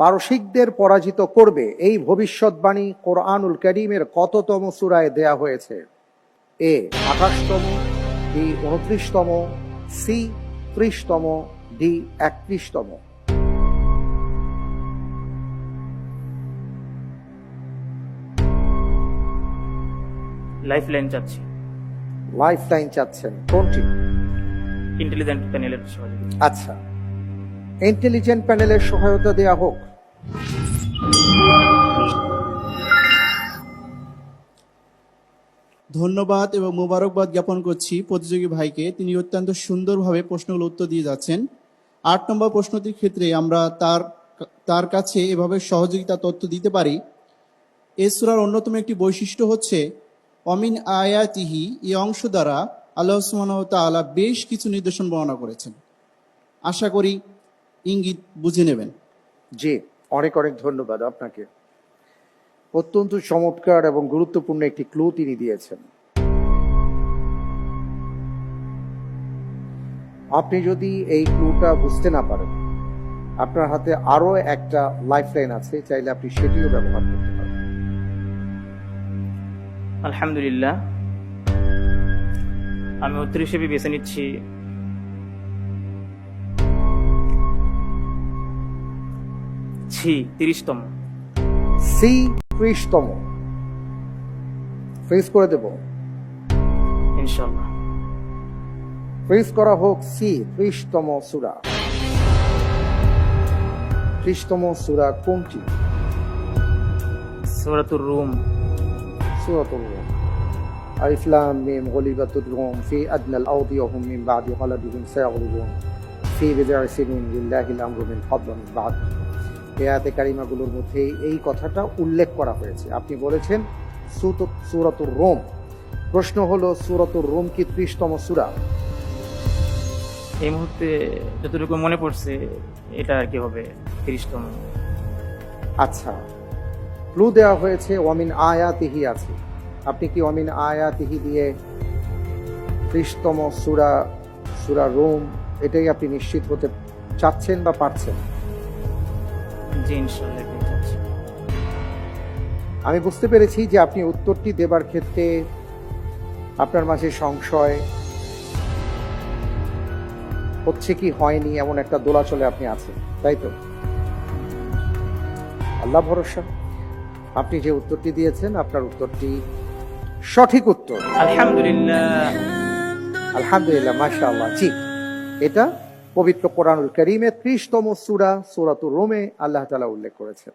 পারসিকদের পরাজিত করবে। এই ভবিষ্যৎবাণী কোরআনুল করিমের কততম সূরায় দেয়া হয়েছে? এ আঠাশতম বি উনত্রিশতম সি ত্রিশতম ডি একত্রিশতম। লাইফ লাইন চাচ্ছি। লাইফ লাইন চাচ্ছেন কোনটি ইন্টেলিজেন্ট প্যানেলের সহযোগিতা আচ্ছা। ইন্টেলিজেন্ট প্যানেলের সহায়তা দেয়া হোক। ধন্যবাদ এবং মোবারকবাদ জ্ঞাপন করছি প্রতিযোগী ভাইকে। তিনি অত্যন্ত সুন্দরভাবে প্রশ্নগুলো উত্তর দিয়ে যাচ্ছেন। আট নম্বর প্রশ্নটির ক্ষেত্রে আমরা তার তার কাছে এভাবে সহযোগিতা তথ্য দিতে পারি। এ সূরার অন্যতম একটি বৈশিষ্ট্য হচ্ছে, অমিন আয়াতিহি এই অংশ দ্বারা আল্লাহ ওয়া বেশ কিছু নির্দেশন বর্ণনা করেছেন। আশা করি ইঙ্গিত বুঝে নেবেন। জি। অনেক অনেক ধন্যবাদ আপনাকে। অত্যন্ত চমৎকার এবং গুরুত্বপূর্ণ একটি ক্লু তিনি দিয়েছেন। আপনি যদি এই ক্লুটা বুঝতে না পারেন, আপনার হাতে আরও একটা লাইফ লাইন আছে, চাইলে আপনি সেটিও ব্যবহার করতে পারেন। আলহামদুলিল্লাহ। আমি উত্তর হিসেবে বেছে নিচ্ছি। ছি তিরিশতম। সি ত্রিশতম। ফ্রিজ করে দেব। ইনশাল্লাহ ফ্রিজ করা হোক সি ত্রিশতম সুরা। ত্রিশতম সুরা কোনটি? সুরাতুর রুম। সুরাতুর রুম। আলিফ লাম মিম গলিবাতুর রুম ফি আদনাল আউদি ওহুম বাদি গলাবিহিম সায়াগলিবুন। ফি বিদআ সিনিন লিল্লাহিল আমরু মিন ক্বাবলা বাদ। আয়াতে কারিমাগুলোর মধ্যে এই কথাটা উল্লেখ করা হয়েছে। আপনি বলেছেন সুরতুর রোম। প্রশ্ন হলো সুরতুর রোম কি ত্রিশতম সুরা? এই মুহূর্তে যতটুকু মনে পড়ছে এটা আর কি হবে তিরিশতম। আচ্ছা ক্লু দেওয়া হয়েছে অমিন আয়াতিহি আছে। আপনি কি অমিন আয়াতিহি দিয়ে ত্রিশতম সুরা সুরা রোম এটাই আপনি নিশ্চিত হতে চাচ্ছেন বা পারছেন? জি ইনশাল্লাহ। আমি বুঝতে পেরেছি যে আপনি উত্তরটি দেবার ক্ষেত্রে আপনার মাঝে সংশয় হচ্ছে কি হয়নি এমন একটা দোলাচলে আপনি আছেন তাই তো? আল্লাহ ভরসা। আপনি যে উত্তরটি দিয়েছেন আপনার উত্তরটি সঠিক উত্তর। আলহামদুলিল্লাহ। আলহামদুলিল্লাহ মাশা আল্লাহ জি এটা পবিত্র কোরআনুল করিমে ত্রিশতম সুরা সুরাতুর রোমে আল্লাহ তালা উল্লেখ করেছেন।